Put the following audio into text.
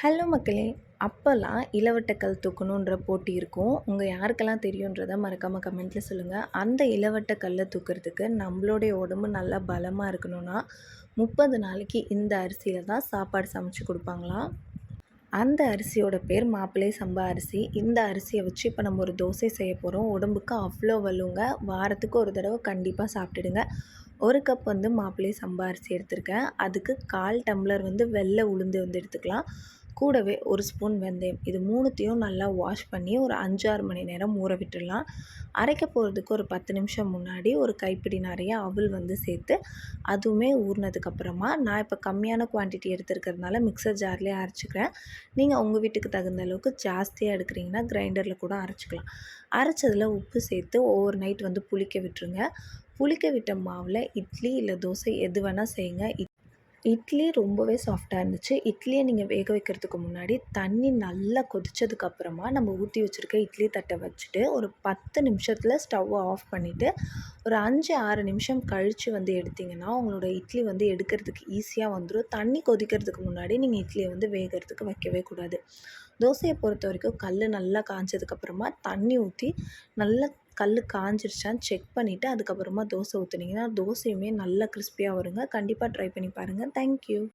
Hello மக்களே அப்போல்லாம் இளவட்டக்கல் தூக்கணுன்ற போட்டி இருக்கும். உங்கள் யாருக்கெல்லாம் தெரியுன்றதை மறக்காமல் கமெண்ட்டில் சொல்லுங்கள் அந்த இளவட்ட கல்லை தூக்கிறதுக்கு நம்மளுடைய உடம்பு நல்லா பலமாக இருக்கணும்னா முப்பது நாளைக்கு இந்த அரிசியில் தான் சாப்பாடு சமைச்சு கொடுப்பாங்களாம். அந்த அரிசியோட பேர் மாப்பிள்ளை சம்பா அரிசி. இந்த அரிசியை வச்சு இப்போ நம்ம ஒரு தோசை செய்ய போகிறோம் உடம்புக்கு அவ்வளோ வலுங்க. வாரத்துக்கு ஒரு தடவை கண்டிப்பாக சாப்பிட்டுடுங்க. ஒரு கப் வந்து மாப்பிள்ளை சம்பா அரிசி எடுத்திருக்கேன். அதுக்கு கால் டம்ளர் வந்து வெள்ளை உளுந்து வந்து எடுத்துக்கலாம். கூடவே ஒரு ஸ்பூன் வெந்தயம். இது மூணுத்தையும் நல்லா வாஷ் பண்ணி ஒரு அஞ்சாறு மணி நேரம் ஊற விட்டுடலாம். அரைக்க போகிறதுக்கு ஒரு பத்து நிமிஷம் முன்னாடி ஒரு கைப்பிடி நிறைய அவல் வந்து சேர்த்து அதுவுமே ஊறினதுக்கப்புறமா நான் இப்போ கம்மியான குவான்டிட்டி எடுத்துருக்கிறதுனால மிக்சர் ஜார்லேயே அரைச்சிக்கிறேன். நீங்கள் உங்கள் வீட்டுக்கு தகுந்த அளவுக்கு ஜாஸ்தியாக எடுக்கிறீங்கன்னா கிரைண்டரில் கூட அரைச்சிக்கலாம். அரைச்சதில் உப்பு சேர்த்து ஓவர் நைட் வந்து புளிக்க விட்டுருங்க. புளிக்க விட்ட மாவில் இட்லி இல்லை தோசை எது வேணால் செய்யுங்க. இட்லி ரொம்பவே சாஃப்டாக இருந்துச்சு. இட்லியை நீங்கள் வேக வைக்கிறதுக்கு முன்னாடி தண்ணி நல்லா கொதித்ததுக்கப்புறமா நம்ம ஊற்றி வச்சுருக்க இட்லி தட்டை வச்சுட்டு ஒரு பத்து நிமிஷத்தில் ஸ்டவ்வை ஆஃப் பண்ணிவிட்டு ஒரு அஞ்சு ஆறு நிமிஷம் கழித்து வந்து எடுத்திங்கன்னா உங்களோட இட்லி வந்து எடுக்கிறதுக்கு ஈஸியாக வந்துடும் தண்ணி கொதிக்கிறதுக்கு முன்னாடி நீங்கள் இட்லியை வந்து வேகிறதுக்கு வைக்கவே கூடாது. தோசையை பொறுத்த வரைக்கும் கல் நல்லா காய்ச்சதுக்கப்புறமா தண்ணி ஊற்றி நல்லா கல் காஞ்சிருச்சான்னு செக் பண்ணிவிட்டு அதுக்கப்புறமா தோசை ஊற்றுனீங்கன்னா தோசையுமே நல்லா கிறிஸ்பியாக வருங்க. கண்டிப்பாக ட்ரை பண்ணி பாருங்கள் தேங்க்யூ